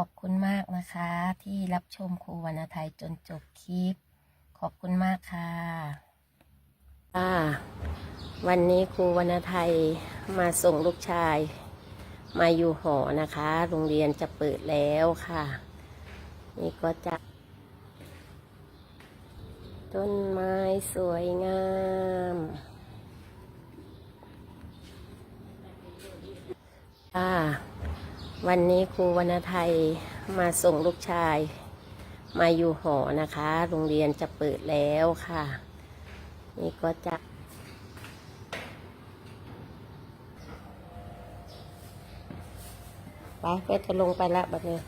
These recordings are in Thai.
อบคุณมากนะคะ ที่รับชมครูวรรณไทยจนจบคลิป ขอบคุณมากค่ะอ่าวันนี้ครูวรรณไทยมาส่งลูกชาย มาอยู่หอนะคะ โรงเรียนจะเปิดแล้วค่ะ นี่ก็จะ ต้นไม้สวยงามอ่า วันนี้ครูวรรณไทยมาส่งลูกชาย มาอยู่หอนะคะ โรงเรียนจะเปิดแล้วค่ะ นี่ก็จะ ไปก็จะลงไปละบัดนี้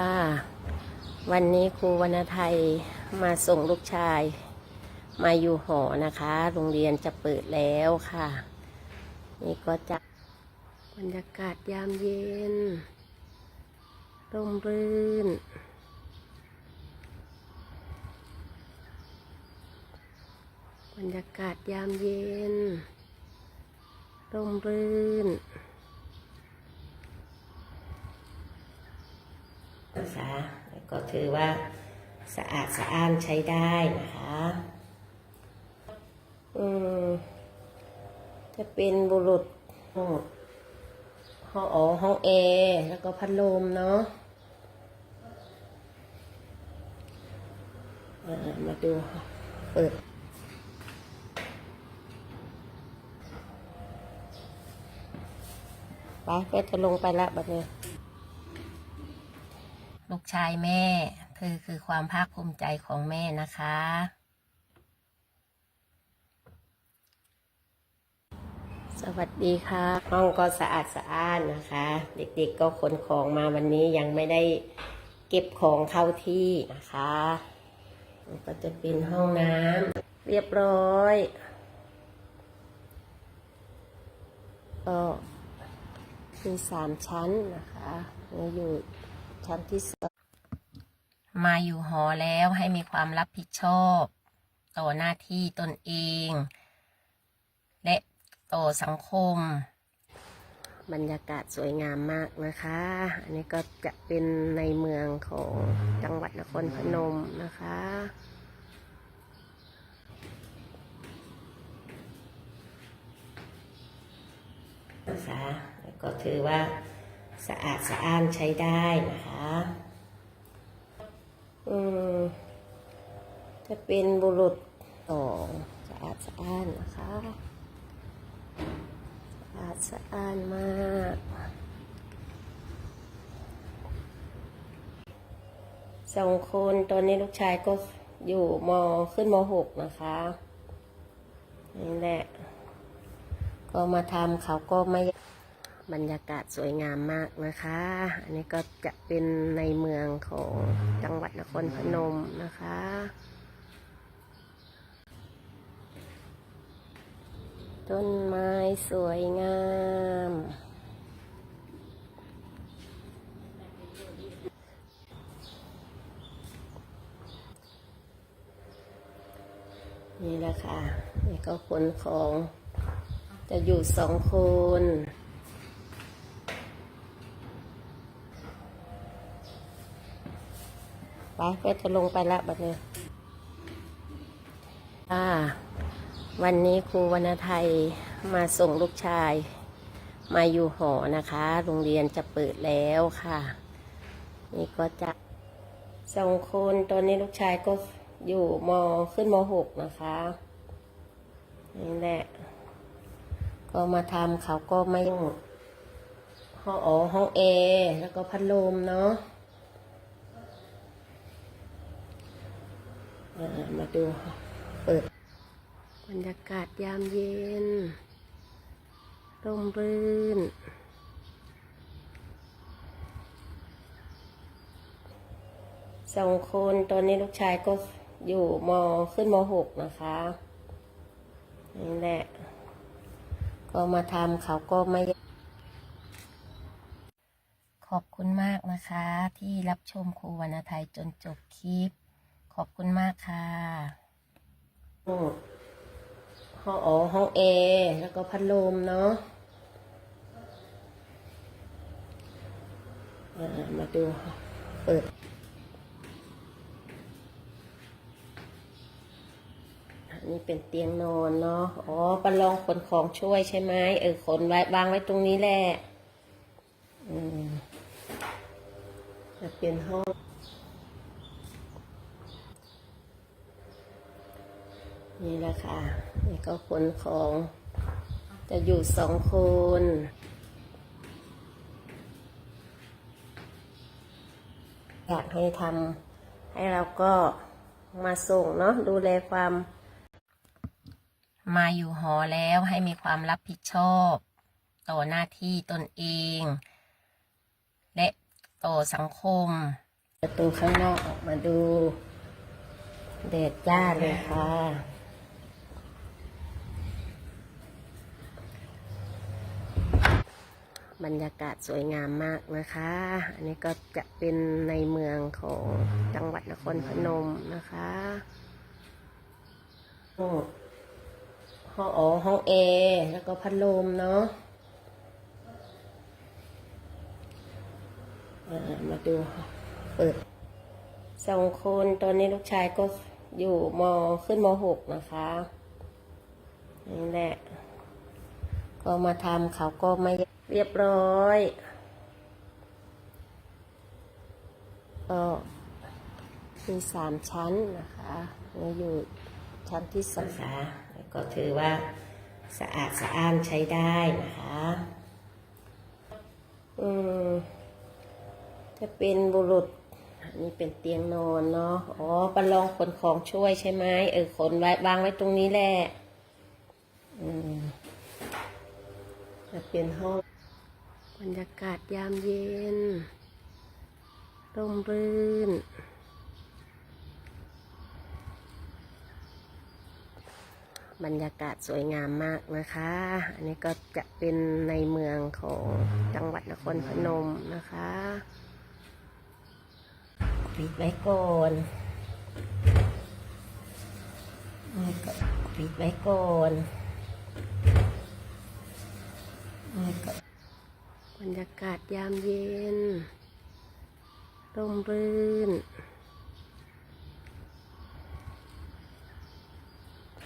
อ่าวันนี้ครูวรรณไทยมาส่งลูกชาย มาอยู่หอนะคะ โรงเรียนจะเปิดแล้วค่ะ นี่ก็จะ บรรยากาศยามเย็น ร่มรื่น บรรยากาศยามเย็น ร่มรื่นนะคะก็ถือว่าสะอาดสะอ้านใช้ได้นะคะอืมจะเป็นบุรุษ ห้องอ๋อห้องแอร์แล้วก็พัดลมเนาะมาดูเปิดไปก็จะลงไปละบัดนี้ ลูกชายแม่ เธอคือความภาคภูมิใจของแม่นะคะ สวัสดีค่ะ ห้องก็สะอาดสะอ้านนะคะ เด็กๆก็ขนของมาวันนี้ยังไม่ได้เก็บของเข้าที่นะคะก็จะเป็นห้องน้ำเรียบร้อยก็มีสามชั้นนะคะนี่อยู่ชั้นที่สองมาอยู่หอแล้วให้มีความรับผิดชอบ ต่อหน้าที่ตนเอง และ ต่อสังคม บรรยากาศสวยงามมากนะคะ อันนี้ก็จะเป็นในเมืองของจังหวัดนครพนมนะคะนะคะก็ถือว่าสะอาดสะอ้านใช้ได้นะคะอืมจะเป็นบุรุษต่อสะอาดสะอ้านนะคะสะอา ดสะอานมากสองคนตอนนี้ลูกชายก็อยู่มขึ้นมหกนะคะนี่แหละ ก็มาทำเขาก็ไม่บรรยากาศสวยงามมากนะคะ อันนี้ก็จะเป็นในเมืองของจังหวัดนครพนมนะคะ ต้นไม้สวยงาม นี่แหละค่ะ นี่ก็ขนของ จะอยู่สองคนไปก็จะลงไปละบัดนี้อ่า วันนี้ครูวรรณไทยมาส่งลูกชาย มาอยู่หอนะคะ โรงเรียนจะเปิดแล้วค่ะ นี่ก็จะสองคนตอนนี้ลูกชายก็อยู่มขึ้นมหกนะคะนี่แหละ ก็มาทำเขาก็ไม่ห้องอ๋อห้องแอแล้วก็พัดลมเนาะมาดู รรยากาศยามเย็นร่มรื่น สองคนตอนนี้ลูกชายก็อยู่มขึ้นมหกนะคะนี่แหละ ก็มาทำเขาก็ไม่ ขอบคุณมากนะคะ ที่รับชมครูวรรณไทยจนจบคลิป ขอบคุณมากค่ะห้อง ห้องอ๋อห้องแอร์แล้วก็พัดลมเนาะอ่ามาดูเปิดนนี้เป็นเตียงนอนเนาะ อ๋อประลองขนของช่วยใช่ไหมเออขนไว้วางไว้ตรงนี้แหละอืมจะเป็นห้อง นี่แหละค่ะ นี่ก็ขนของ จะอยู่สองคนอยากให้ทำให้เราก็มาส่งเนาะดูแลความ มาอยู่หอแล้วให้มีความรับผิดชอบ ต่อหน้าที่ตนเอง และต่อสังคม ประตูข้างนอกออกมาดู เดดจ้าเลยค่ะ บรรยากาศสวยงามมากนะคะ อันนี้ก็จะเป็นในเมืองของจังหวัดนครพนมนะคะห้องห้องอ๋อห้องแอร์แล้วก็พัดลมเนาะมาดูเปิดสองคนตอนนี้ลูกชายก็อยู่มขึ้นมหกนะคะนี่แหละ ก็มาทำเขาก็ไม่ เรียบร้อยก็มีสามชั้นนะคะนี่อยู่ชั้นที่สองค่ะแล้วก็ถือว่าสะอาดสะอ้านใช้ได้นะคะอืมจะเป็นบุรุษนนี้เป็นเตียงนอนเนาะ อ๋อประลองขนของช่วยใช่ไหมเออขนไว้วางไว้ตรงนี้แหละ อืมจะเป็นห้อง รรยากาศยามเย็น ร่มรื่น บรรยากาศสวยงามมากนะคะ อันนี้ก็จะเป็นในเมืองของจังหวัดนครพนมนะคะปิดไว้ก่อนนี่ก็ปิดไว้ก่อนนี่ก็ บรรยากาศยามเย็น ร่มรื่น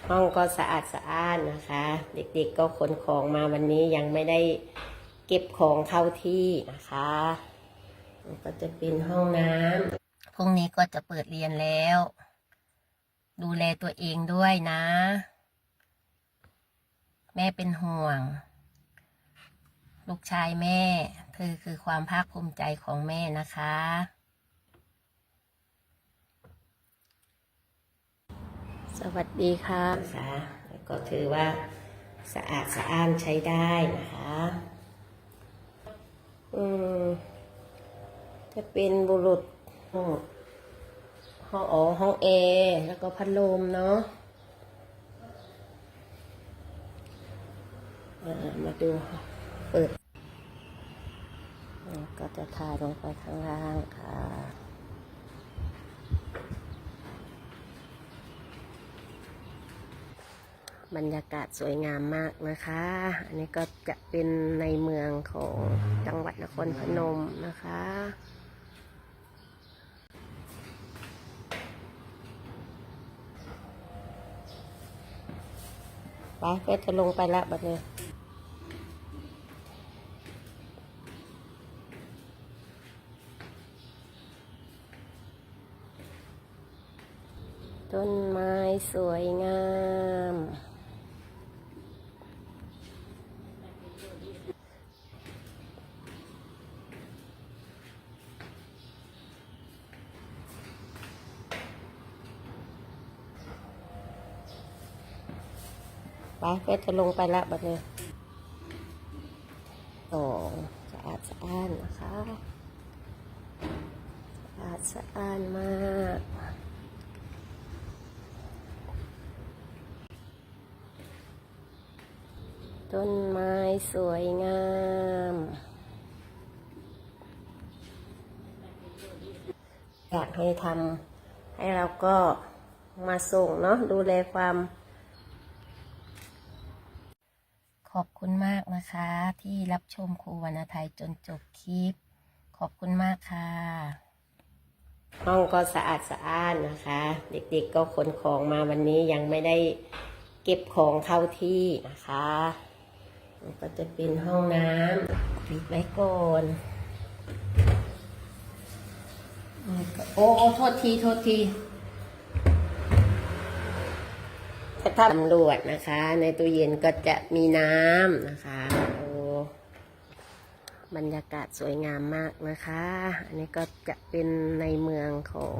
ห้องก็สะอาดสะอ้านนะคะ เด็กๆก็ขนของมาวันนี้ยังไม่ได้เก็บของเข้าที่นะคะ ก็จะเป็นห้องน้ำพรุ่งนี้ก็จะเปิดเรียนแล้ว ดูแลตัวเองด้วยนะ แม่เป็นห่วง ลูกชายแม่ เธอคือความภาคภูมิใจของแม่นะคะ สวัสดีค่ะค่ะแล้วก็ถือว่าสะอาดสะอ้านใช้ได้นะคะอืมจะเป็นบุรุษห้องห้องอ๋อห้องแอร์แล้วก็พัดลมเนาะอ่ามาดูเปิดอ่าก็ จะทาลงไปข้างล่างค่ะบรรยากาศสวยงามมากนะคะ อันนี้ก็จะเป็นในเมืองของจังหวัดนครพนมนะคะ ไปก็จะลงไปแล้วบัดนี้ ต้นไม้สวยงาม ไปก็จะลงไปแล้วบัดนี้สองสะอาดสะอ้านนะคะ สะอาดสะอ้านมาก ต้นไม้สวยงาม อยากให้ทำให้เราก็มาส่งเนาะดูแลความ ขอบคุณมากนะคะ ที่รับชมครูวรรณไทยจนจบคลิป ขอบคุณมากค่ะ ห้องก็สะอาดสะอ้านนะคะ เด็กๆก็ขนของมาวันนี้ยังไม่ได้เก็บของเข้าที่นะคะ ก็จะเป็นห้องน้ำปิดไว้ก่อนนี่ก็โอ้โอ้โทษที โทษทีถ้าตำรวจนะคะ ในตู้เย็นก็จะมีน้ำนะคะโอ้บรรยากาศสวยงามมากนะคะ อันนี้ก็จะเป็นในเมืองของ